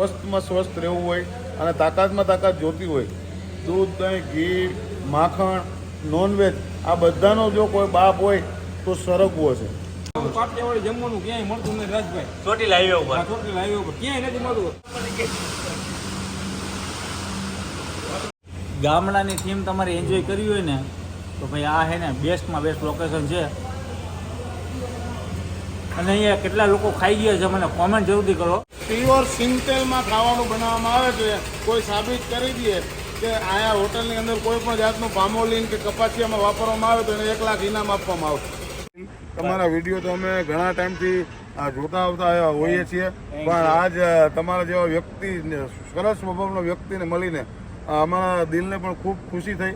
સ્વસ્થમાં સ્વસ્થ રહેવું હોય અને તાકાતમાં તાકાત જોતી હોય દૂધ દહીં ઘી માખણ નોનવેજ આ બધાનો જો કોઈ બાપ હોય તો સરગવો છે. કાઠિયાવાડી જમવાનું ક્યાંય મળતું નથી રાજભાઈ. ચોટી હાઈવે ઉપર. ઉપર. ક્યાંય નથી મળતું. ગામડાની થીમ તમારે એન્જોય કરવી હોય ને તો ભાઈ આ છે ને બેસ્ટમાં બેસ્ટ લોકેશન છે. અને અહીંયા કેટલા લોકો ખાઈ ગયા છે મને કોમેન્ટ જરૂરથી કરો. પ્યોર સિંગતેલમાં ખાવાનું બનાવવામાં આવે છે. કોઈ સાબિત કરી દે કે આયા હોટલની અંદર કોઈ પણ જાતનું પામોલીન કે કપાસિયામાં વાપરવામાં આવે તો એને એક લાખ ઇનામ આપવામાં આવશે. તમારા વીડિયો તો અમે ઘણા ટાઈમથી આ જોતા આવતા હોઈએ છીએ. પણ આજ તમારા જેવા વ્યક્તિ સરસ સ્વભાવનો વ્યક્તિને મળીને અમારા દિલને પણ ખૂબ ખુશી થઈ.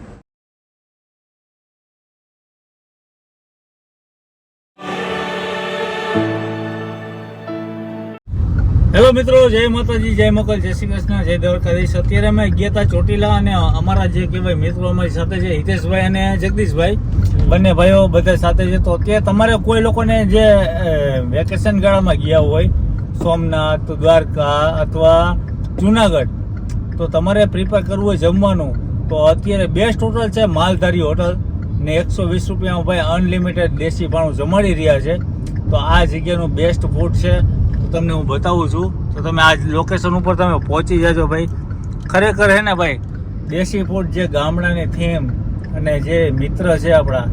હેલો મિત્રો, જય માતાજી, જય મકલ જય શ્રી કૃષ્ણ, જય દ્વારકાધીશ. અત્યારે અમે ગયા હતા ચોટીલા અને અમારા જે કહેવાય મિત્રો અમારી સાથે છે, હિતેશભાઈ અને જગદીશભાઈ. બંને ભાઈઓ બધા સાથે છે. તો અત્યારે તમારે કોઈ લોકોને જે વેકેશન ગાળામાં ગયા હોય, સોમનાથ, દ્વારકા અથવા જુનાગઢ, તો તમારે પ્રિપેર કરવું હોય જમવાનું, તો અત્યારે બેસ્ટ હોટલ છે માલધારી હોટલ ને એકસો વીસ રૂપિયામાં ભાઈ અનલિમિટેડ દેશી ભાણું જમાડી રહ્યા છે. તો આ જગ્યાનું બેસ્ટ ફૂડ છે. તો તમને હું બતાવું છું. તો તમે આ લોકેશન ઉપર તમે પહોંચી જાજો ભાઈ. ખરેખર હે ને ભાઈ, દેશી ફૂડ જે ગામડાની થીમ અને જે મિત્ર છે આપણા,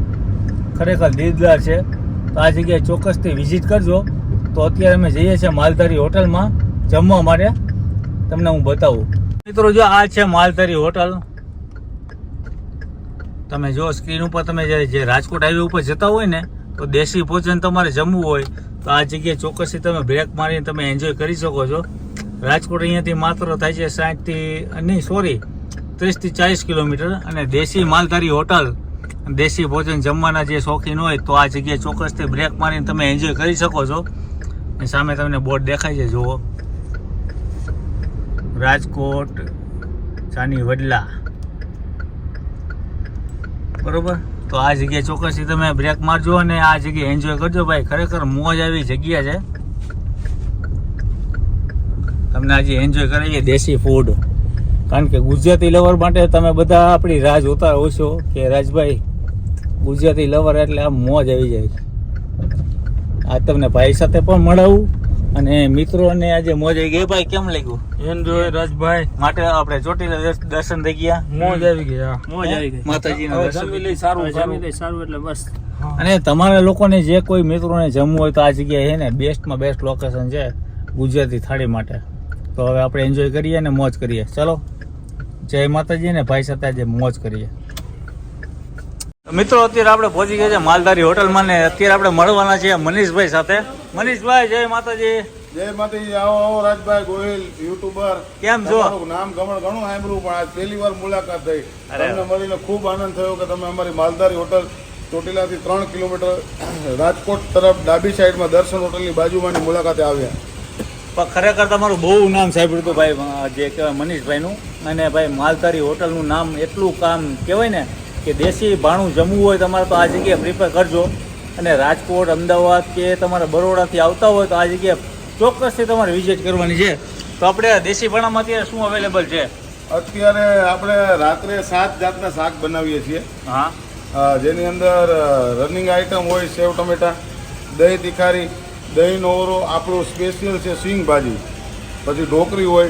ખરેખર દીદદાર છે. તો આ જગ્યાએ ચોક્કસથી વિઝિટ કરજો. તો અત્યારે અમે જઈએ છીએ માલધારી હોટલમાં જમવા માટે. તમને હું બતાવું. મિત્રો, જો આ છે માલધારી હોટલ. તમે જો સ્ક્રીન ઉપર તમે જે રાજકોટ હાઈવે ઉપર જતા હોય ને, તો દેશી ભોજન તમારે જમવું હોય. તો આ જગ્યાએ ચોક્કસથી તમે બ્રેક મારીને તમે એન્જોય કરી શકો છો. રાજકોટ અહીંયાથી માત્ર થાય છે સાઠથી નહીં સોરી ત્રીસથી ચાલીસ કિલોમીટર અને દેશી માલધારી હોટલ દેશી ભોજન જમવાના જે શોખીન હોય તો આ જગ્યાએ ચોક્કસથી બ્રેક મારીને તમે એન્જોય કરી શકો છો. સામે તમને બોર્ડ દેખાય છે, જુઓ. રાજકોટ ચાની વડલા બરોબર? તો આ જગ્યાએ ચોક્કસથી તમે બ્રેક મારજો અને આ જગ્યાએ એન્જોય કરજો ભાઈ. ખરેખર મોજ આવી જગ્યા છે. તમને આજે એન્જોય કરાવીએ દેશી ફૂડ કારણ કે ગુજરાતી લવર માટે તમે બધા આપણી રાહ જોતા હોય છો કે રાજભાઈ, ગુજરાતી લવર એટલે આમ મોજ આવી જાય આ તમને ભાઈ સાથે પણ મળાવું. અને મિત્રોને આજે મોજ આવી ગઈ. ભાઈ કેમ લાગ્યું? એન્જોય રાજભાઈ. માટે આપણે ચોટીલા દર્શ- દર્શન થઈ ગયા. મોજ આવી ગયા મોજ આવી ગઈ. માતાજીના દર્શન. જમી લઈ સારું જમી સારું સારું એટલે બસ. અને તમારા લોકોને જે કોઈ મિત્રોને જમવું હોય તો આ જગ્યાએ છે ને બેસ્ટમાં બેસ્ટ લોકેશન છે ગુજરાતી થાળી માટે. તો હવે આપણે એન્જોય કરીએ અને મોજ કરીએ. ચલો. જય માતાજી ને ભાઈ સાથે આજે મોજ કરીએ. મિત્રો અત્યારે આપણે પહોંચી ગયા છે માલધારી હોટલમાં ને અત્યારે આપણે મળવાના છીએ મનીષભાઈ સાથે. મનીષભાઈ જય માતાજી. જય માતાજી આવો આવો રાજભાઈ ગોહિલ યુટ્યુબર. કેમ છો? નામ ગમણ ઘણું સાંભળ્યું પણ આજ પહેલી વાર મુલાકાત થઈ. તમને મળીને ખૂબ આનંદ થયો કે તમે અમારી માલધારી હોટલ ચોટીલાથી ત્રણ કિલોમીટર રાજકોટ તરફ ડાબી સાઈડમાં દર્શન હોટલની બાજુમાંની મુલાકાતે આવ્યા. પણ ખરેખર તમારું બહુ નામ સાંભળ્યું હતું ભાઈ જે કહેવાય મનીષભાઈનું. અને ભાઈ માલધારી હોટલનું નામ એટલું કામ કહેવાય ને કે દેશી ભાણું જમવું હોય તમારે તો આ જગ્યાએ પ્રિફર કરજો. અને રાજકોટ અમદાવાદ કે તમારે બરોડાથી આવતા હોય તો આ જગ્યાએ ચોક્કસથી તમારે વિઝિટ કરવાની છે. તો આપણે દેશી ભાણામાં અત્યારે શું અવેલેબલ છે? અત્યારે આપણે રાત્રે સાત જાતના શાક બનાવીએ છીએ. હા. જેની અંદર રનિંગ આઇટમ હોય સેવ ટમેટા દહીં તિખારી દહીં ઓરો આપણું સ્પેશિયલ છે સિંગ ભાજી. પછી ઢોકરી હોય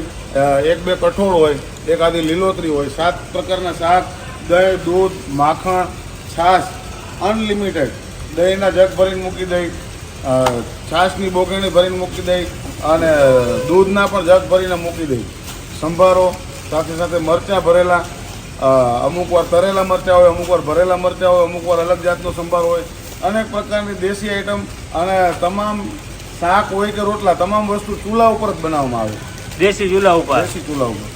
એક બે કઠોળ હોય એક આધી લીલોતરી હોય સાત પ્રકારના શાક દહીં દૂધ માખણ છાશ અનલિમિટેડ દહીંના જગ ભરીને મૂકી દઈ છાશની બોગણી ભરીને મૂકી દઈ અને દૂધના પણ જગ ભરીને મૂકી દઈ. સંભારો સાથે સાથે મરચાં ભરેલા અમુક વાર તરેલા મરચાં હોય અમુક વાર ભરેલા મરચાં હોય અમુક વાર અલગ જાતનો સંભાર હોય. અનેક પ્રકારની દેશી આઈટમ અને તમામ શાક હોય કે રોટલા તમામ વસ્તુ ચૂલા ઉપર જ બનાવવામાં આવે. દેશી ચૂલા ઉપર? દેશી ચૂલા ઉપર.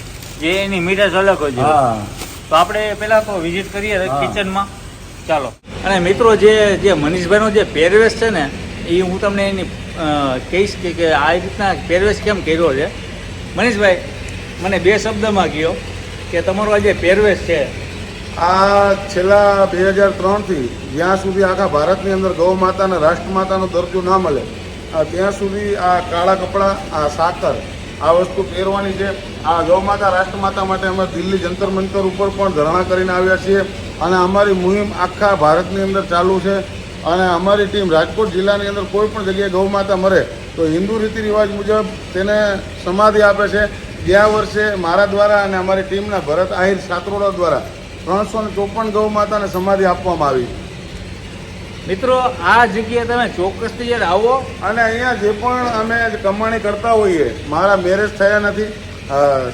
જે એની મીઠાશ અલગ હોય છે. હા. તો આપણે પહેલા તો વિઝિટ કરીએ કિચનમાં ચાલો. અને મિત્રો જે જે મનીષભાઈનો જે પહેરવેશ છે ને એ હું તમને એની કહીશ કે કે આ રીતના પહેરવેશ કેમ કર્યો છે. મનીષભાઈ મને બે શબ્દમાં કહ્યો કે તમારો આ જે પહેરવેશ છે. આ છેલ્લા બે હજાર ત્રણથી જ્યાં સુધી આખા ભારતની અંદર ગૌ માતાના રાષ્ટ્રમાતાનો દરજ્જો ના મળે ત્યાં સુધી આ કાળા કપડાં આ સાકર આ વસ્તુ પહેરવાની છે. આ ગૌમાતા રાષ્ટ્રમાતા માટે અમે દિલ્હી જંતર મંતર ઉપર પણ ધરણા કરીને આવ્યા છીએ અને અમારી મુહિમ આખા ભારતની અંદર ચાલુ છે અને અમારી ટીમ રાજકોટ જિલ્લાની અંદર કોઈ પણ જગ્યાએ ગૌમાતા મરે તો હિન્દુ રીતિ રિવાજ મુજબ તેને સમાધિ આપે છે. ગયા વર્ષે મારા દ્વારા અને અમારી ટીમના ભરત આહિર સાતરોડા દ્વારા ત્રણસો ને ચોપન ગૌ માતાને સમાધિ આપવામાં આવી. મિત્રો, આ જગ્યાએ તમે ચોક્કસથી યાર આવો. અને અહીંયા જે પણ અમે કમાણી કરતા હોઈએ, મારા મેરેજ થયા નથી.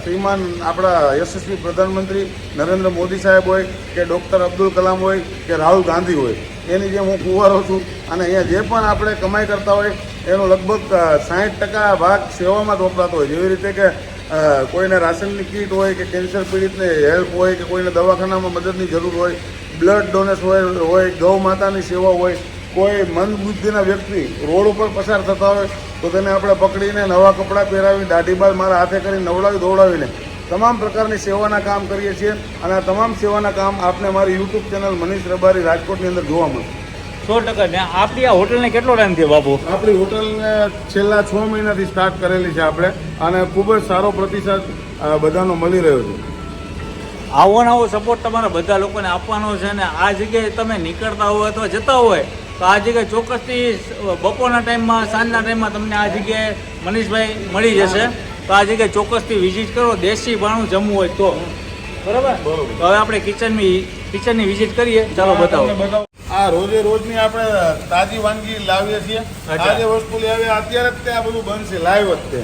શ્રીમાન આપણા યશસ્વી પ્રધાનમંત્રી નરેન્દ્ર મોદી સાહેબ હોય, કે ડૉક્ટર અબ્દુલ કલામ હોય, કે રાહુલ ગાંધી હોય, એની જેમ હું કુંવારો છું. અને અહીંયા જે પણ આપણે કમાઈ કરતા હોય, એનો લગભગ સાહીઠ ટકા ભાગ સેવામાં જ વપરાતો હોય. જેવી રીતે કે કોઈને રાશનની કીટ હોય, કે કેન્સર પીડિતને હેલ્પ હોય, કે કોઈને દવાખાનામાં મદદની જરૂર હોય બ્લડ ડોનેશ હોય હોય ગૌ માતાની સેવા હોય કોઈ મંદ બુદ્ધિના વ્યક્તિ રોડ ઉપર પસાર થતા હોય તો તેને આપણે પકડીને નવા કપડાં પહેરાવી દાઢી બાલ મારા હાથે કરી નવડાવી દોડાવીને તમામ પ્રકારની સેવાના કામ કરીએ છીએ અને આ તમામ સેવાના કામ આપને મારી યુટ્યુબ ચેનલ મનીષ રબારી રાજકોટની અંદર જોવા મળશે સો ટકા. ને આપણી આ હોટલને કેટલો ટાઈમ થયો બાપુ? આપણી હોટલને છેલ્લા છ મહિનાથી સ્ટાર્ટ કરેલી છે આપણે અને ખૂબ જ સારો પ્રતિસાદ બધાનો મળી રહ્યો છે. આવો ને આવો સપોર્ટ તમારા બધા લોકોને આપવાનો છે ને આ જગ્યાએ તમે નીકળતા હોય અથવા જતા હોય તો આ જગ્યાએ ચોક્કસથી બપોરના ટાઈમમાં સાંજના ટાઈમમાં તમને આ જગ્યાએ મનીષભાઈ મળી જશે. તો આ જગ્યાએ ચોક્કસથી વિઝિટ કરો. દેશી ભાણું જમવું હોય તો. બરાબર. તો હવે આપણે કિચનની કિચનની વિઝિટ કરીએ. ચાલો બતાવો. આ રોજે રોજની આપણે તાજી વાનગી લાવીએ છીએ. અચ્છા. વસ્તુ લાવીએ અત્યારે જ તે આ બધું બનશે લાઈવ જ તે.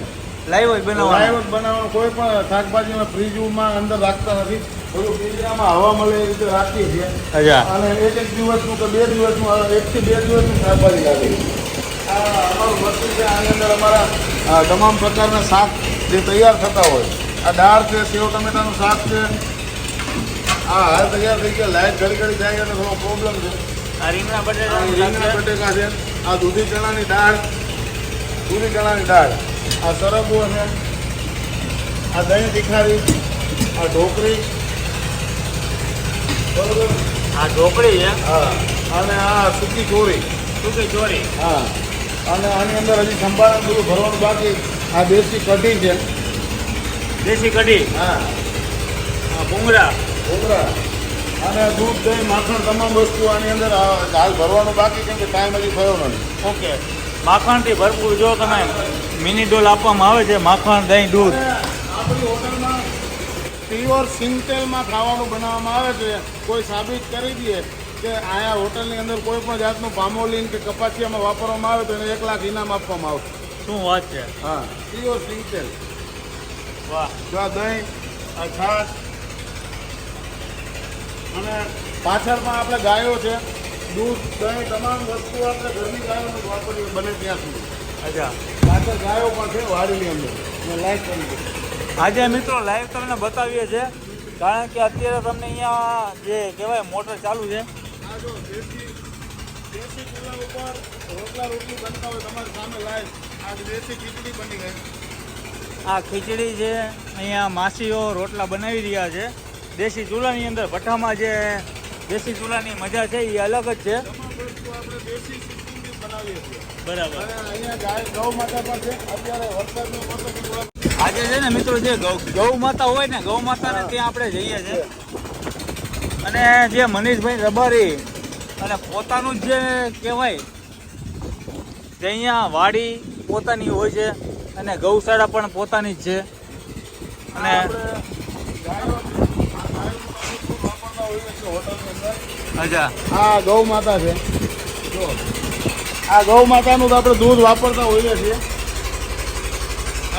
લાઈવ જ લાઈવ બનાવવાનું જ બનાવવાનું કોઈ પણ શાકભાજી અમે ફ્રીજમાં અંદર રાખતા નથી. બધું પિંજરામાં હવા મળે એ રીતે રાખીએ છીએ. અચ્છા. અને એક એક દિવસનું કે બે દિવસનું એકથી બે દિવસનું શાકભાજી રાખીએ આ અમારું વસ્તુ છે આની અંદર અમારા તમામ પ્રકારના શાક જે તૈયાર થતા હોય આ દાળ છે સેવ ટમેટાનું શાક છે. આ હાલ તૈયાર થઈ ગયા લાઈટ ઘડી ઘડી જાય એટલે થોડો પ્રોબ્લેમ છે. આ રીંગણા બટેકા રીંગણા બટેકા છે આ દૂધી ચણાની દાળ દૂધી ચણાની દાળ. આ સરગવો છે આ દહીં તીખારી આ ઢોકળી. બરોબર? આ ઢોકળી છે? હા. અને આ સૂકી ચોરી સૂકી ચોરી હા. અને આની અંદર હજી સંભાળણ બધું ભરવાનું બાકી. આ દેશી કઢી છે. દેશી કઢી? હા. ભૂંગરા ભૂંગરા અને દૂધ દહીં માખણ તમામ વસ્તુ આની અંદર આ હાલ ભરવાનું બાકી કેમ કે ટાઈમ હજી થયો નથી. ઓકે. માખણથી ભરપૂર જો તમે મિની ડોલ આપવામાં આવે છે માખણ દહીં દૂધ. આપણી હોટલમાં પ્યોર સિંગતેલમાં ખાવાનું બનાવવામાં આવે છે. કોઈ સાબિત કરી દઈએ કે આયા હોટલની અંદર કોઈ પણ જાતનું પામોલિન કે કપાસિયામાં વાપરવામાં આવે તો એને એક લાખ ઇનામ આપવામાં આવશે. શું વાત છે? હા પ્યોર સિંગતેલ. વાહ. જો આ દહીં આ છાશ અને પાછળમાં આપણે ગાયો છે. દૂધ દહીં તમામ વસ્તુ આપણે ઘરની ગાયોનું જ વાપરીએ બને ત્યાં સુધી અચ્છા. પાછળ ગાયો પણ છે વાડીની અંદર. મેં લાઈટ કરી આજે મિત્રો લાઈવ તમને બતાવીએ છીએ કારણ કે અત્યારે તમને અહીંયા જે કહેવાય મોટર ચાલુ છે. આ જો દેશી દેશી ચૂલા ઉપર રોટલા રોટલી બનતા હોય તમારી સામે લાઈવ. આ દેશી ખીચડી બની ગઈ. આ ખીચડી છે અહીંયા માસીઓ રોટલા બનાવી રહ્યા છે. દેશી ચૂલાની અંદર ભઠ્ઠામાં જે દેશી ચૂલાની મજા છે એ અલગ જ છે બરાબર આજે છે ને મિત્રો જે ગૌ માતા હોય ને ગૌ માતાને ત્યાં આપણે જઈએ છીએ અને જે મનીષભાઈ રબારી અને પોતાનું જે કહેવાય જે અહીંયા વાડી પોતાની હોય છે અને ગૌશાળા પણ પોતાની જ છે અને અચ્છા. આ ગૌ માતા છે. જો. આ ગૌ માતાનું તો આપણે દૂધ વાપરતા હોઈએ છીએ.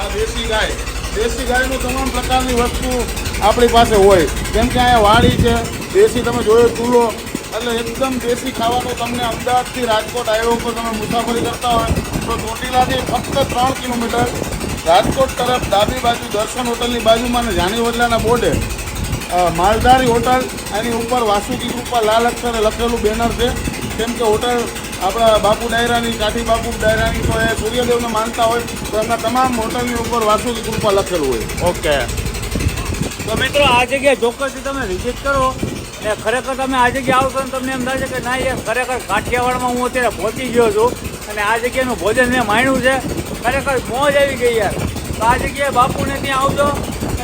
આ દેશી ગાય. દેશી ગાયનું તમામ પ્રકારની વસ્તુ આપણી પાસે હોય. જેમ કે અહીંયા વાડી છે. દેશી તમે જોયો ચૂલો એટલે એકદમ દેશી ખાવાનું તમને અમદાવાદથી રાજકોટ હાઈવે ઉપર તમે મુસાફરી કરતા હોય, તો ચોટીલાથી ફક્ત ત્રણ કિલોમીટર. રાજકોટ તરફ ડાબી બાજુ દર્શન હોટલની બાજુમાં અને જાની હોટલાના બોર્ડે માલધારી હોટલ એની ઉપર વાસુકી કૃપા લાલ અક્ષરે લખેલું બેનર છે. કેમ કે હોટલ આપણા બાપુ ડાયરાની કાઠી બાપુ ડાયરાની તો એ સૂર્યદેવને માનતા હોય તો એમના તમામ હોટલની ઉપર વાસુકી કૃપા લખેલું હોય. ઓકે. તો મિત્રો આ જગ્યાએ ચોક્કસથી તમે વિઝિટ કરો. ને ખરેખર તમે આ જગ્યાએ આવશો ને તમને એમ થાય છે કે ના યાર ખરેખર કાઠિયાવાડમાં હું અત્યારે પહોંચી ગયો છું અને આ જગ્યાનું ભોજન મેં માણ્યું છે. ખરેખર મોજ આવી ગઈ યાર. તો આ જગ્યાએ બાપુને ત્યાં આવજો.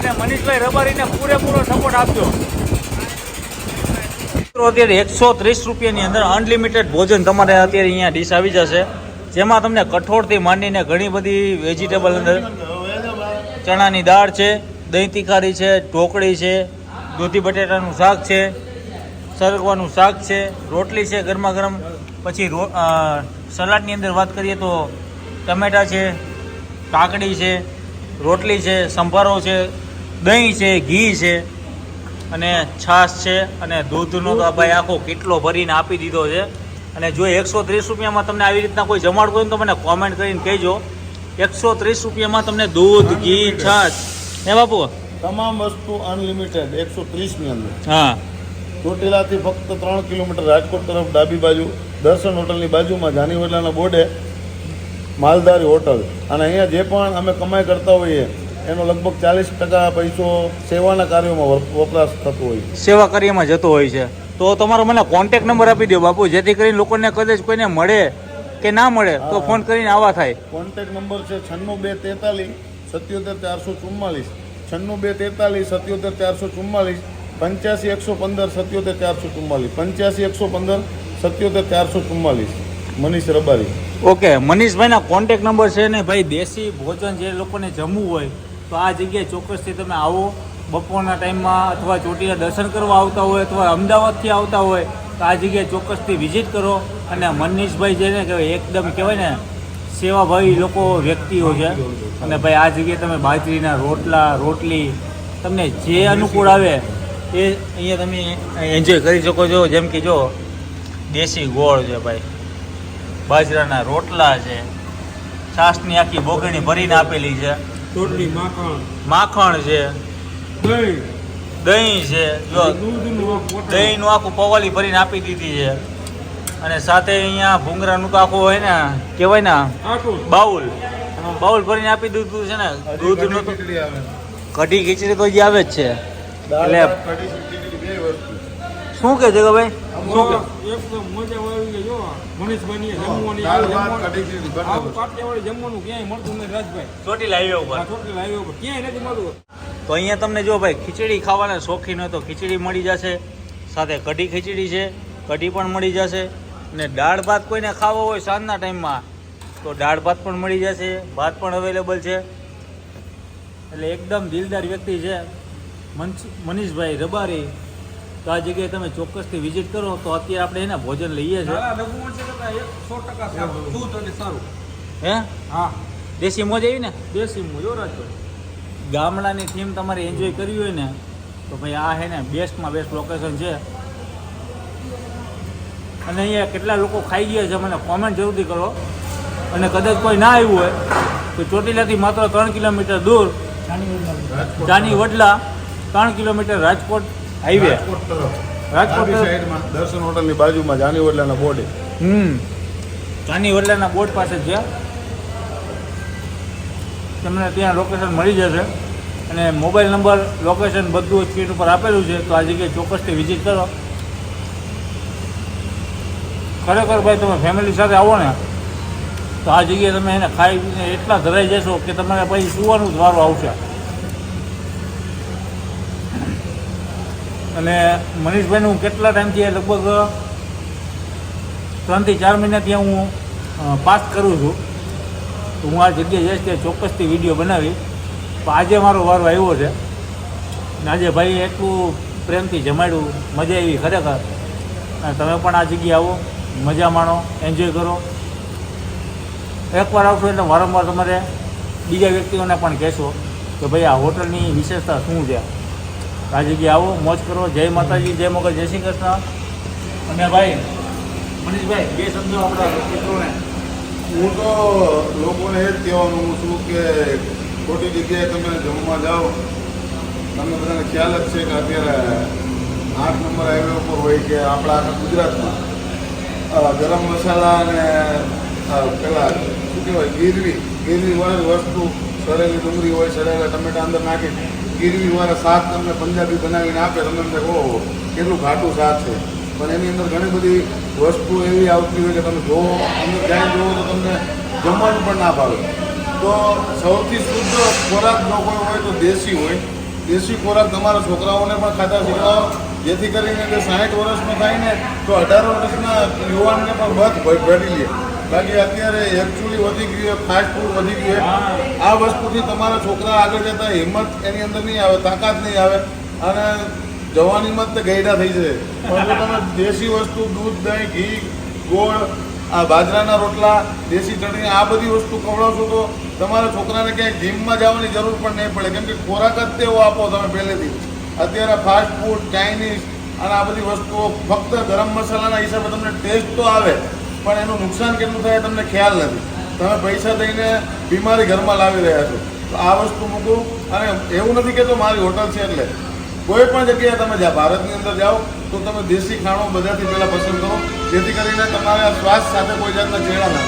અને મનીષભાઈ રબારીને પૂરેપૂરો સપોર્ટ આપજો. મિત્રો, અત્યારે એકસો ત્રીસ રૂપિયાની અંદર અનલિમિટેડ ભોજન તમારે અત્યારે અહીંયા ડીશ આવી જશે. જેમાં તમને કઠોળથી માંડીને ઘણી બધી વેજીટેબલ અંદર ચણાની દાળ છે, દહીં તીખારી છે, ઢોકળી છે, દૂધી બટેટાનું શાક છે, સરગવાનું શાક છે, રોટલી છે ગરમા ગરમ પછી સલાડની અંદર વાત કરીએ તો ટમેટા છે, કાકડી છે, રોટલી છે, સંભારો છે દહીં છે ઘી છે અને છાશ છે અને દૂધનો તો ભાઈ આખો કેટલો ભરીને આપી દીધો છે. અને જો એકસો ત્રીસ રૂપિયામાં તમને આવી રીતના કોઈ જમાડતું હોય તો મને કોમેન્ટ કરીને કહેજો. એકસો ત્રીસ રૂપિયામાં તમને દૂધ ઘી છાશ. હે બાપુ? તમામ વસ્તુ અનલિમિટેડ એકસો ત્રીસની અંદર. હા. ચોટીલાથી ફક્ત ત્રણ કિલોમીટર રાજકોટ તરફ ડાબી બાજુ દર્શન હોટલની બાજુમાં જાની વડલાના બોર્ડે માલધારી હોટલ. અને અહીંયા જે પણ અમે કમાઈ કરતા હોઈએ એનો લગભગ ચાલીસ ટકા પૈસો સેવાના કાર્યોમાં વપ- વપરાશ થતો હોય સેવા કાર્યમાં જતો હોય છે. તો તમારો મને કોન્ટેક નંબર આપી દો બાપુ જેથી કરીને લોકોને કદાચ કોઈને મળે કે ના મળે તો ફોન કરીને આવા થાય. કોન્ટેક નંબર છે છન્નું બે તેતાલીસ સત્યોતેર ચારસો ચુમ્માલીસ. છન્નું બે તેતાલીસ સત્યોતેર ચારસો ચુમ્માલીસ. પંચ્યાસી એકસો પંદર સત્યોતેર ચારસો ચુમ્માલીસ. પંચ્યાસી એકસો પંદર સત્યોતેર ચારસો ચુમ્માલીસ. મનીષ રબારી. ઓકે મનીષભાઈના કોન્ટેક નંબર છે ને ભાઈ દેશી ભોજન જે લોકોને જમવું હોય તો આ જગ્યાએ ચોક્કસથી તમે આવો. બપોરના ટાઈમમાં અથવા ચોટીના દર્શન કરવા આવતા હોય અથવા અમદાવાદથી આવતા હોય, તો આ જગ્યાએ ચોક્કસથી વિઝિટ કરો અને મનીષભાઈ જેને કહેવાય, એકદમ કહેવાય ને, સેવાભાવી લોકો, વ્યક્તિઓ છે. અને ભાઈ, આ જગ્યાએ તમે બાજરીના રોટલા, રોટલી, તમને જે અનુકૂળ આવે એ અહીંયા તમે એન્જોય કરી શકો છો. જેમ કે જો, દેશી ગોળ છે ભાઈ. બાજરાના રોટલા છે. છાશની આખી બોગણી ભરીને આપેલી છે. રોટલી માખણ. માખણ છે. દહીં. દહીં છે. જો. દહીંનું આખું પવાલી ભરીને આપી દીધી છે. અને સાથે અહીંયા ભૂંગરાનું તો આખું હોય ને કહેવાય ને બાઉલ. બાઉલ ભરીને આપી દીધું છે ને દૂધનું કઢી ખીચડી તો જે આવે જ છે. એટલે- શું કે છે ભાઈ? એકદમ મજા આવી ગઈ જો મનીષભાઈની જમવાની દાળ આ ભાત, જમવાનું-. કાઠિયાવાડી ક્યાંય મળતું નથી રાજભાઈ. ચોટીલા હાઈવે ઉપર. ચોટીલા હાઈવે ઉપર. ક્યાંય નથી મળતું. તો અહીંયા તમને જો ભાઈ ખીચડી ખાવાના શોખીન હોય તો ખીચડી મળી જશે. સાથે કઢી ખીચડી છે કઢી પણ મળી જશે. અને દાળ ભાત કોઈને ખાવો હોય સાંજના ટાઈમમાં તો દાળ ભાત પણ મળી જશે. ભાત પણ અવેલેબલ છે. એટલે એકદમ દિલદાર વ્યક્તિ છે. મનીષભાઈ રબારી. તો આ જગ્યાએ તમે ચોક્કસથી વિઝિટ કરો તો અત્યારે આપણે એના ભોજન લઈએ છીએ. હે? હા. દેશી મોજ આવી ને? દેશી મોજ ગામડાની થીમ તમારે એન્જોય કરવી હોય ને તો ભાઈ આ છે ને બેસ્ટમાં બેસ્ટ લોકેશન છે. અને અહીંયા કેટલા લોકો ખાઈ ગયા છે મને કોમેન્ટ જરૂરથી કરો. અને કદાચ કોઈ ના આવ્યું હોય તો ચોટીલાથી માત્ર ત્રણ કિલોમીટર દૂર ચાની વડલા ત્રણ કિલોમીટર રાજકોટ હાઈવે? રાજકોટ તરફ. રાજકોટ સાઈડમાં દર્શન હોટલની બાજુમાં જાની વડલાના બોર્ડે. હમ. જાની વડલાના બોર્ડ પાસે જ છે. તમને ત્યાં લોકેશન મળી જશે. અને મોબાઈલ નંબર લોકેશન બધું સ્ક્રીન ઉપર આપેલું છે. તો આ જગ્યાએ ચોક્કસથી વિઝિટ કરો. ખરેખર ભાઈ તમે ફેમિલી સાથે આવો ને તો આ જગ્યાએ તમે એને ખાઈને એટલા ધરાઈ જશો કે તમારે પછી સુવાનું જ વારો આવશે. અને મનીષભાઈનું હું કેટલા ટાઈમથી લગભગ ત્રણથી ચાર મહિનાથી હું પાસ કરું છું. તો હું આ જગ્યાએ જઈશ ત્યાં ચોક્કસથી વીડિયો બનાવી પણ આજે મારો વારો આવ્યો છે. અને આજે ભાઈ એટલું પ્રેમથી જમાડ્યું. મજા આવી ખરેખર. અને તમે પણ આ જગ્યાએ આવો. મજા માણો. એન્જોય કરો. એકવાર આવશો એટલે વારંવાર તમારે બીજા વ્યક્તિઓને પણ કહેશો કે ભાઈ આ હોટલની વિશેષતા શું છે? જગ્યાએ આવો, મોજ કરો, જય માતાજી, જય મગર જય શ્રી કૃષ્ણ. અને ભાઈ, મનીષભાઈ, બે શબ્દો આપણા મિત્રોને. હું તો લોકોને એ જ કહેવાનું છું કે ખોટી જગ્યાએ તમે જમવા જાઓ. તમને બધાને ખ્યાલ જ છે કે અત્યારે આઠ નંબર હાઈવે ઉપર હોય કે આપણા આખા ગુજરાતમાં. ગરમ મસાલા અને પેલા શું કહેવાય, ગીરવી. ગીરવી વસ્તુ સળેલી ડુંગળી હોય સળેલા ટમેટા અંદર નાખી, ગીરવી વાળા શાક તમને પંજાબી બનાવીને આપે તમે એમ ઓહો, કેટલું ઘાટું શાક છે. પણ એની અંદર ઘણી બધી વસ્તુ એવી આવતી હોય કે તમે જોવો અંદર જાય જોવો તો તમને જમવાનું પણ ના ભાવે. તો સૌથી શુદ્ધ ખોરાક જો કોઈ હોય તો દેશી હોય. દેશી ખોરાક તમારા છોકરાઓને પણ ખાતા શીખવાડો. જેથી કરીને કે સાઠ વર્ષનો થાય ને, તો અઢાર વર્ષના યુવાનને પણ બધ ભરી લે. બાકી અત્યારે એકચ્યુઅલી વધી ગયું છે ફાસ્ટ ફૂડ વધી ગયું છે. આ વસ્તુથી તમારા છોકરા આગળ જતા હિંમત એની અંદર નહીં આવે, તાકાત નહીં આવે. અને જવાનીમાં જ તે ગયડા થઈ જશે. પણ જો તમે દેશી વસ્તુ, દૂધ, દહીં, ઘી, ગોળ, આ બાજરાના રોટલા, દેશી ચટણી, આ બધી વસ્તુ ખવડાવશો તો તમારા છોકરાને ક્યાંય જીમમાં જવાની જરૂર પણ નહીં પડે. કેમ કે ખોરાક જ તેવો આપો તમે પહેલેથી. અત્યારે ફાસ્ટ ફૂડ ચાઇનીઝ અને આ બધી વસ્તુઓ ફક્ત ગરમ મસાલાના હિસાબે તમને ટેસ્ટ તો આવે. પણ એનું નુકસાન કેટલું થાય તમને ખ્યાલ નથી. તમે પૈસા દઈને બીમારી ઘરમાં લાવી રહ્યા છો. તો આ વસ્તુ મૂકું. અને એવું નથી કહેતો મારી હોટલ છે એટલે. કોઈ પણ જગ્યાએ તમે જાઓ ભારતની અંદર જાઓ, તો તમે દેશી ખાણું બધાથી પહેલાં પસંદ કરો. જેથી કરીને તમારા સ્વાસ્થ્ય સાથે કોઈ જાતના ચેડા ના.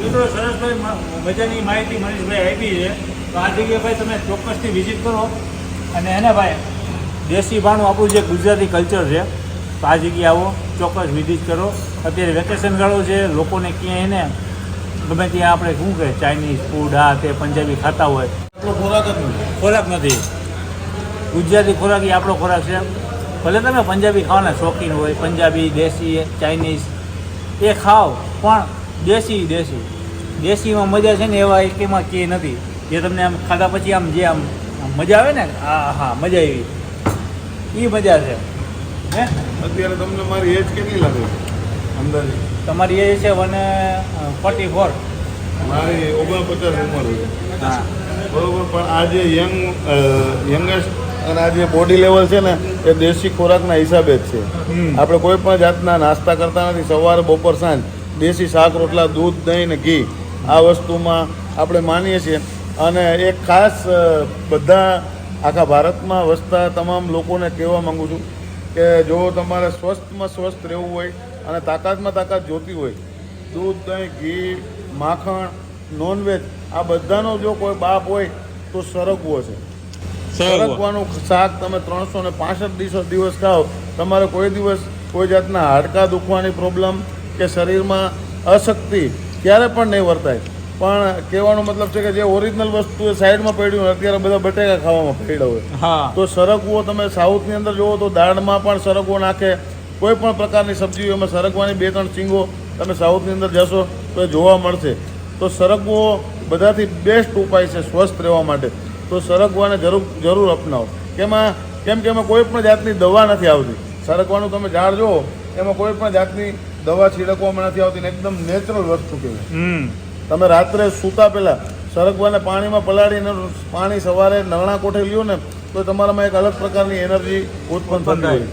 મિત્રો, સરસભાઈ મજાની માહિતી મનીષભાઈ આપી છે. તો આ જગ્યાએ ભાઈ તમે ચોક્કસથી વિઝિટ કરો. અને એને ભાઈ, દેશી ભાણું આપણું જે ગુજરાતી કલ્ચર છે, તો આ જગ્યાએ આવો. ચોક્કસ વિઝિટ કરો. અત્યારે વેકેશન ગાળો છે લોકોને ક્યાંય એને ગમે ત્યાં આપણે શું કહે ચાઇનીઝ ફૂડ આ તે પંજાબી ખાતા હોય. આપણો ખોરાક નથી. ખોરાક નથી. ગુજરાતી ખોરાક એ આપણો ખોરાક છે. ભલે તમે પંજાબી ખાવાના શોખીન હોય પંજાબી દેશી ચાઇનીઝ એ ખાઓ પણ દેશી દેશી. દેશીમાં મજા છે ને એવા એકેમાં કે નથી. જે તમને આમ ખાધા પછી આમ જે આમ આમ મજા આવે ને આ હા મજા આવી. એ મજા છે. હે? અત્યારે તમને મારી એજ કેટલી લાગે? છે અંદાજે? તમારી એજ છે વન ફોર્ટી ફોર મારી ઓગણપચાસ ઉંમર છે હા. બરોબર પણ આ જે યંગ યંગેસ્ટ અને આ જે બોડી લેવલ છે ને એ દેશી ખોરાકના હિસાબે જ છે. આપણે કોઈ પણ જાતના નાસ્તા કરતા નથી. સવારે બપોર સાંજ દેશી શાક રોટલા દૂધ દહીં ને ઘી આ વસ્તુમાં આપણે માનીએ છીએ. અને એક ખાસ બધા આખા ભારતમાં વસતા તમામ લોકોને કહેવા માંગુ છું કે જો તમારે સ્વસ્થમાં સ્વસ્થ રહેવું હોય અને તાકાતમાં તાકાત જોતી હોય દૂધ દહીં ઘી માખણ નોનવેજ આ બધાનો જો કોઈ બાપ હોય તો સરગવો છે. સરગવાનું શાક તમે ત્રણસો ને પાસઠ દિવસ દિવસ ખાઓ તમારે કોઈ દિવસ કોઈ જાતના હાડકાં દુખવાની પ્રોબ્લેમ કે શરીરમાં અશક્તિ ક્યારે પણ નહીં વર્તાય. પણ કહેવાનો મતલબ છે કે જે ઓરિજિનલ વસ્તુ એ સાઈડમાં પડ્યું હોય, અત્યારે બધા બટેકા ખાવામાં પડ્યા હોય. હા. તો સરગવો તમે સાઉથની અંદર જુઓ તો દાળમાં પણ સરગવો નાખે. કોઈ પણ પ્રકારની સબ્જીઓમાં સરગવાની બે ત્રણ ચીંગો તમે સાઉથની અંદર જશો તો એ જોવા મળશે. તો સરગવો બધાથી બેસ્ટ ઉપાય છે સ્વસ્થ રહેવા માટે. તો સરગવાને જરૂર જરૂર અપનાવો. કેમાં કેમ કે એમાં કોઈ પણ જાતની દવા નથી આવતી. સરગવાનું તમે ઝાડ જુઓ એમાં કોઈ પણ જાતની દવા છીડકવામાં નથી આવતી ને એકદમ નેચરલ વસ્તુ કહેવાય. તમે રાત્રે સૂતા પહેલાં સરગવાને પાણીમાં પલાળીને પાણી સવારે નરણા કોઠે લ્યો ને તો તમારામાં એક અલગ પ્રકારની એનર્જી ઉત્પન્ન થતી હોય.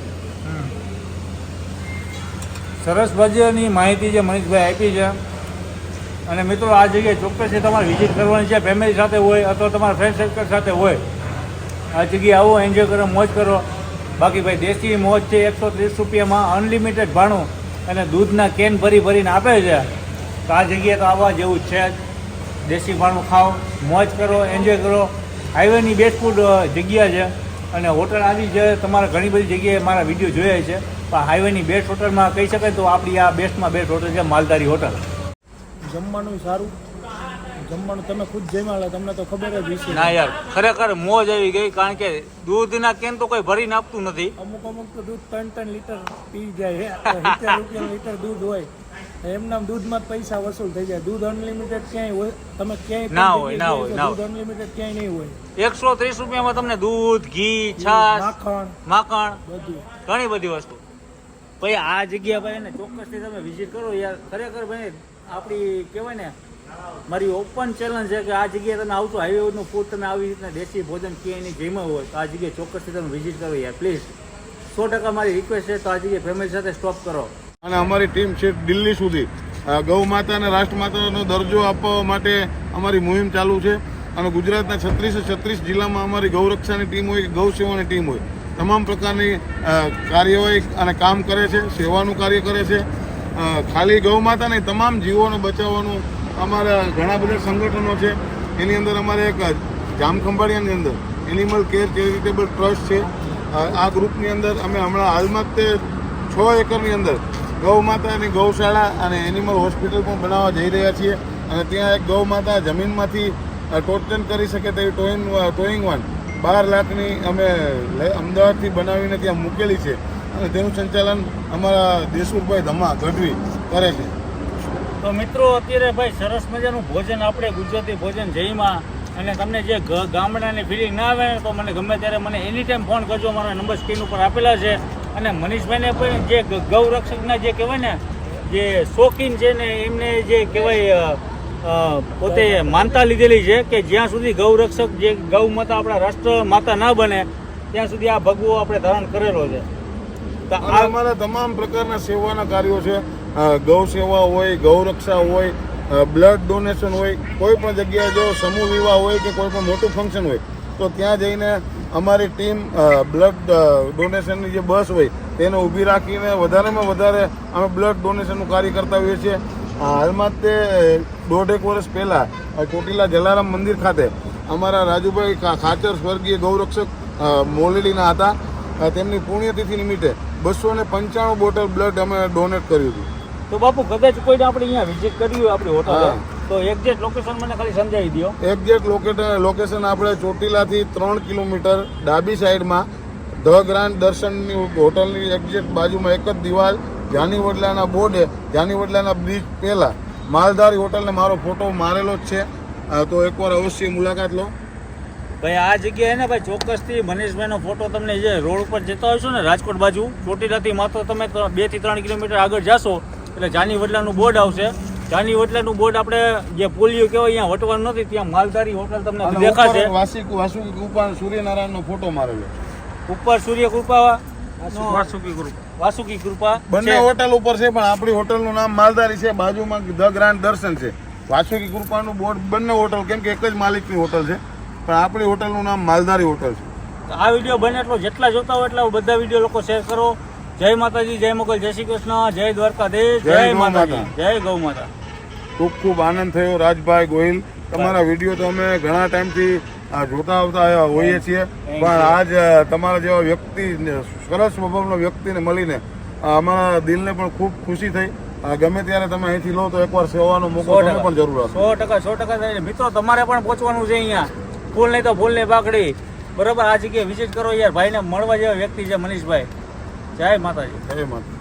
સરસ ભજ્યની માહિતી જે મનીષભાઈ આપી છે. અને મિત્રો આ જગ્યાએ ચોક્કસથી તમારે વિઝિટ કરવાની છે ફેમિલી સાથે હોય અથવા તમારા ફ્રેન્ડ સર્કલ સાથે હોય. આ જગ્યાએ આવો એન્જોય કરો મોજ કરો. બાકી ભાઈ દેશી મોજ છે એકસો ત્રીસ રૂપિયામાં અનલિમિટેડ ભાણું અને દૂધના કેન ભરી ભરીને આપે છે. તો આ જગ્યાએ તો આવવા જેવું જ છે. જ દેશી ભાણું ખાઓ મોજ કરો એન્જોય કરો. હાઈવેની બેસ્ટ ફૂડ જગ્યા છે. અને હોટલ આવી છે તમારે ઘણી બધી જગ્યાએ મારા વીડિયો જોયા છે. પણ હાઈવેની બેસ્ટ હોટલમાં કહી શકાય તો આપણી આ બેસ્ટમાં બેસ્ટ હોટલ છે માલધારી હોટલ જમવાનું સારું? જમવાનું તમે ખુદ જમ્યા તમને તો ખબર જ હશે. ના યાર ખરેખર મોજ આવી ગઈ કારણ કે દૂધના કેન તો કોઈ ભરીને આપતું નથી. અમુક અમુક તો દૂધ ત્રણ ત્રણ લીટર પી જાય સિત્તેર લીટર દૂધ હોય. એમના દૂધમાં પૈસા વસૂલ થઈ જાય. દૂધ અનલિમિટેડ ક્યાંય હોય તમે ક્યાંય ના હોય, ના હોય, ના દૂધ અનલિમિટેડ ક્યાંય નહીં હોય. એકસો ત્રીસ રૂપિયામાં તમને દૂધ ઘી છાશ માખણ. માખણ બધું. ઘણી બધી વસ્તુ. ભાઈ આ જગ્યા ભાઈ ને ચોક્કસથી તમે વિઝિટ કરો યાર. ખરેખર ભાઈ આપણી કહેવાય ને મારી ઓપન ચેલેન્જ છે કે આ જગ્યાએ તમે આવતો હાઈવેનું ફૂડ તમે આવી રીતના દેશી ભોજન ક્યાંય નહીં જમ્યા હોય તો આ જગ્યાએ ચોક્કસથી તમે વિઝિટ કરો યાર પ્લીઝ સો ટકા મારી રિક્વેસ્ટ છે તો આ જગ્યાએ ફેમિલી સાથે સ્ટોપ કરો. અને અમારી ટીમ છે દિલ્હી સુધી. ગૌ માતા અને રાષ્ટ્રમાતાનો દરજ્જો આપવા માટે અમારી મુહિમ ચાલુ છે. અને ગુજરાતના છત્રીસે છત્રીસ જિલ્લામાં અમારી ગૌરક્ષાની ટીમ હોય ગૌ સેવાની ટીમ હોય, તમામ પ્રકારની કાર્યવાહી અને કામ કરે છે, સેવાનું કાર્ય કરે છે. ખાલી ગૌ માતા નહીં, તમામ જીવોને બચાવવાનું અમારા ઘણા બધા સંગઠનો છે. એની અંદર અમારે એક જામખંભાળિયાની અંદર એનિમલ કેર ચેરિટેબલ ટ્રસ્ટ છે. આ ગ્રુપની અંદર અમે હમણાં હાલમાં તે છ એકરની અંદર ગૌ માતાની ગૌશાળા અને એનિમલ હોસ્પિટલ પણ બનાવવા જઈ રહ્યા છીએ. અને ત્યાં એક ગૌ માતા જમીનમાંથી ટોટન કરી શકે તેવી ટોઈંગ ટોઈંગ વાન બાર લાખની અમે અમદાવાદથી બનાવીને ત્યાં મૂકેલી છે. અને તેનું સંચાલન અમારા દેશુરભાઈ ધમા ગઢવી કરે છે. તો મિત્રો, અત્યારે ભાઈ સરસ મજાનું ભોજન આપણે ગુજરાતી ભોજન જઈમાં અને તમને જે ગામડાની ફિલિંગ ના આવે તો મને ગમે ત્યારે મને એની ટાઈમ ફોન કરજો. મારા નંબર સ્ક્રીન ઉપર આપેલા છે. અને મનીષભાઈને પણ જે ગૌરક્ષકના જે કહેવાય ને જે શોખીન છે ને એમને જે કહેવાય પોતે માનતા લીધેલી છે કે જ્યાં સુધી ગૌરક્ષક જે ગૌ માતા આપણા રાષ્ટ્ર માતા ના બને ત્યાં સુધી આ ભગવો આપણે ધારણ કરેલો છે. તો આ અમારા તમામ પ્રકારના સેવાના કાર્યો છે. ગૌ સેવા હોય ગૌરક્ષા હોય બ્લડ ડોનેશન હોય કોઈ પણ જગ્યાએ જો સમૂહ વિવાહ હોય કે કોઈ પણ મોટું ફંક્શન હોય તો ત્યાં જઈને અમારી ટીમ બ્લડ ડોનેશનની જે બસ હોય તેને ઊભી રાખીને વધારેમાં વધારે અમે બ્લડ ડોનેશનનું કાર્ય કરતા હોઈએ છીએ. હાલમાં તે દોઢેક વર્ષ પહેલાં ચોટીલા જલારામ મંદિર ખાતે અમારા રાજુભાઈ ખાચર સ્વર્ગીય ગૌરક્ષક મોલેડીના હતા. તેમની પુણ્યતિથિ નિમિત્તે બસો ને પંચાણું બોટલ બ્લડ અમે ડોનેટ કર્યું હતું. તો બાપુ કદાચ કોઈને આપણે અહીંયા વિઝિટ કરી હોય આપણી હોટલે. તો એક્ઝેક્ટ લોકેશન મને ખાલી સમજાવી દો એક્ઝેક્ટ લોકેટ લોકેશન આપણે ચોટીલાથી ત્રણ કિલોમીટર ડાબી સાઈડમાં ધ ગ્રાન્ડ દર્શનની હોટલની એક્ઝેક્ટ બાજુમાં એક જ દિવાલ જાની વડલાના બોર્ડે જાની વડલાના બ્રિજ પહેલાં. માલધારી હોટલને મારો ફોટો મારેલો જ છે. તો એકવાર અવશ્ય મુલાકાત લો. ભાઈ આ જગ્યાએ ને ભાઈ ચોક્કસથી મનીષભાઈનો ફોટો તમને જે રોડ ઉપર જતા હોય છો ને રાજકોટ બાજુ ચોટીલાથી માત્ર તમે બેથી ત્રણ કિલોમીટર આગળ જશો એટલે જાની વડલાનું બોર્ડ આવશે. જાની હોટલનું બોર્ડ આપણે જે પોલિયો કહેવાય અહીંયા વટવાનું નથી ત્યાં માલધારી હોટલ તમને દેખાશે. વાસુકી વાસુકી કૃપા સૂર્યનારાયણનો ફોટો મારેલો ઉપર સૂર્ય કૃપા વાસુકી કૃપા. વાસુકી કૃપા બંને હોટલ ઉપર છે પણ આપણી હોટલનું નામ માલધારી છે બાજુમાં ધ ગ્રાન્ડ દર્શન છે. વાસુકી કૃપાનું બોર્ડ બંને હોટલ કેમ કે એક જ માલિકની હોટલ છે પણ આપણી હોટલનું નામ માલધારી હોટલ છે. આ વીડિયો બને એટલો જેટલા જોતા હોય એટલા બધા વીડિયો લોકો શેર કરો. જય માતાજી જય મોગલ જય શ્રી કૃષ્ણ જય દ્વારકાધીશ જય જય માતાજી માતા. જય ગૌ માતા. ખૂબ ખૂબ આનંદ થયો રાજભાઈ ગોહિલ. તમારા વીડિયો તો અમે ઘણા ટાઈમથી આ જોતા આવતા આવ્યા હોઈએ છીએ. પણ આજ તમારા જેવા વ્યક્તિ સરસ સ્વભાવનો વ્યક્તિને મળીને અમારા દિલને પણ ખૂબ ખુશી થઈ. ગમે ત્યારે તમે અહીંથી લો તો એકવાર સેવાનો મોકો તમે પણ જરૂર આપો સો ટકા સો ટકા થાય. મિત્રો તમારે પણ પહોંચવાનું છે અહીંયા. ફૂલ નહીં તો ફૂલ નહીં પાકડી બરોબર? આ જગ્યાએ વિઝિટ કરો યાર ભાઈને મળવા જેવા વ્યક્તિ છે મનીષભાઈ. જય માતાજી. જય માતા